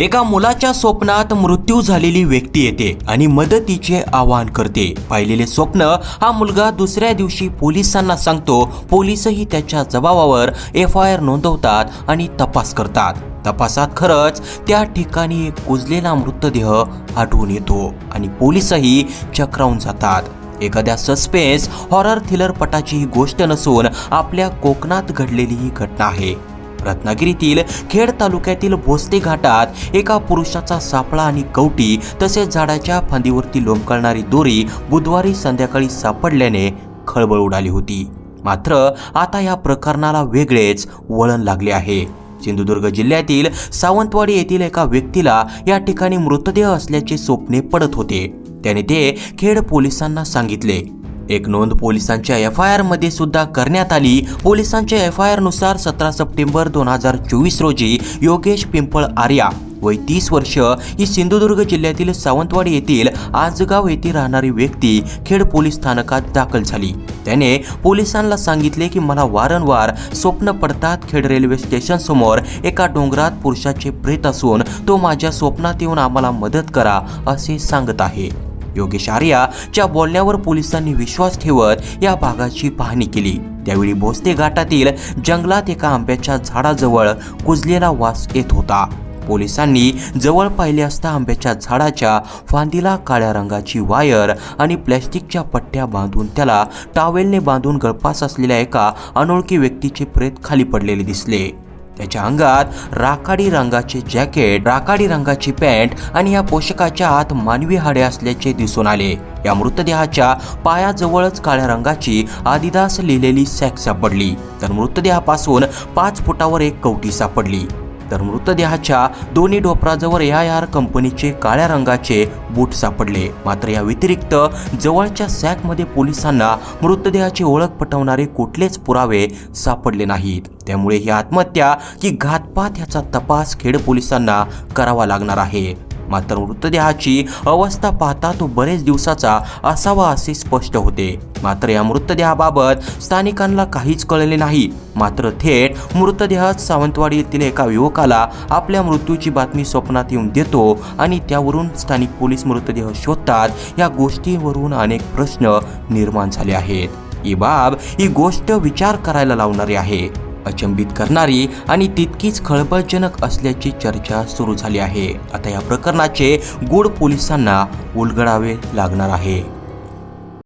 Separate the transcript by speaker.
Speaker 1: एका मुलाच्या स्वप्नात मृत्यू झालेली व्यक्ती येते आणि मदतीचे आवाहन करते. पाहिलेले स्वप्न हा मुलगा दुसऱ्या दिवशी पोलिसांना सांगतो. पोलिसही त्याच्या जबाबावर एफ आय आर नोंदवतात आणि तपास करतात. तपासात खरंच त्या ठिकाणी एक कुजलेला मृतदेह आढळून येतो आणि पोलिसही चक्रावून जातात. एखाद्या सस्पेन्स हॉरर थ्रिलर पटाची ही गोष्ट नसून आपल्या कोकणात घडलेली ही घटना आहे. रत्नागिरीतील खेड तालुक्यातील भोसते घाटात एका पुरुषाचा सापळा आणि कवटी तसेच झाडाच्या फांदीवरती लोंबकळणारी दोरी बुधवारी संध्याकाळी सापडल्याने खळबळ उडाली होती. मात्र आता या प्रकरणाला वेगळेच वळण लागले आहे. सिंधुदुर्ग जिल्ह्यातील सावंतवाडी येथील एका व्यक्तीला या ठिकाणी मृतदेह असल्याचे स्वप्ने पडत होते. त्याने ते खेड पोलिसांना सांगितले. एक नोंद पोलिसांच्या एफ आय आरमध्ये सुद्धा करण्यात आली. पोलिसांच्या एफ आय आरनुसार सतरा सप्टेंबर दोन हजार चोवीस रोजी योगेश पिंपळ आर्या वय तीस वर्ष ही सिंधुदुर्ग जिल्ह्यातील सावंतवाडी येथील आजगाव येथे राहणारी व्यक्ती खेड पोलीस स्थानकात दाखल झाली. त्याने पोलिसांना सांगितले की मला वारंवार स्वप्न पडतात खेड रेल्वे स्टेशन समोर एका डोंगरात पुरुषाचे प्रेत असून तो माझ्या स्वप्नात येऊन आम्हाला मदत करा असे सांगत आहे. योगेश आर्याच्या बोलण्यावर पोलिसांनी विश्वास ठेवत या भागाची पाहणी केली. त्यावेळी भोसते घाटातील जंगलात एका आंब्याच्या झाडाजवळ कुजलेला वास येत होता. पोलिसांनी जवळ पाहिले असता आंब्याच्या झाडाच्या फांदीला काळ्या रंगाची वायर आणि प्लॅस्टिकच्या पट्ट्या बांधून त्याला टावेलने बांधून गळपास असलेल्या एका अनोळखी व्यक्तीचे प्रेत खाली पडलेले दिसले. त्याच्या अंगात राखाडी रंगाचे जॅकेट राखाडी रंगाची पॅन्ट आणि या पोषकाच्या आत मानवी हाडे असल्याचे दिसून आले. या मृतदेहाच्या पायाजवळच काळ्या रंगाची आदिदास लिहिलेली सॅक सापडली. तर मृतदेहापासून पाच फुटावर एक कवटी सापडली. तर मृतदेहाच्या दोन्ही ढोपराजवळ या यार कंपनीचे काळ्या रंगाचे बूट सापडले. मात्र या व्यतिरिक्त जवळच्या सॅकमध्ये पोलिसांना मृतदेहाची ओळख पटवणारे कुठलेच पुरावे सापडले नाहीत. त्यामुळे ही आत्महत्या की घातपात याचा तपास खेड पोलिसांना करावा लागणार आहे. मात्र मृतदेहाची अवस्था पाहता तो बरेच दिवसाचा असावा असे स्पष्ट होते. मात्र या मृतदेहाबाबत स्थानिकांना काहीच कळले नाही. मात्र थेट मृतदेहात सावंतवाडी येथील एका युवकाला आपल्या मृत्यूची बातमी स्वप्नात येऊन देतो आणि त्यावरून स्थानिक पोलीस मृतदेह शोधतात. या गोष्टीवरून अनेक प्रश्न निर्माण झाले आहेत. ही बाब ही गोष्ट विचार करायला लावणारी आहे. अचंबित करणारी आणि तितकीच खळबळजनक असल्याची चर्चा सुरू झाली आहे. आता या प्रकरणाचे गूढ पोलिसांना उलगडावे लागणार आहे.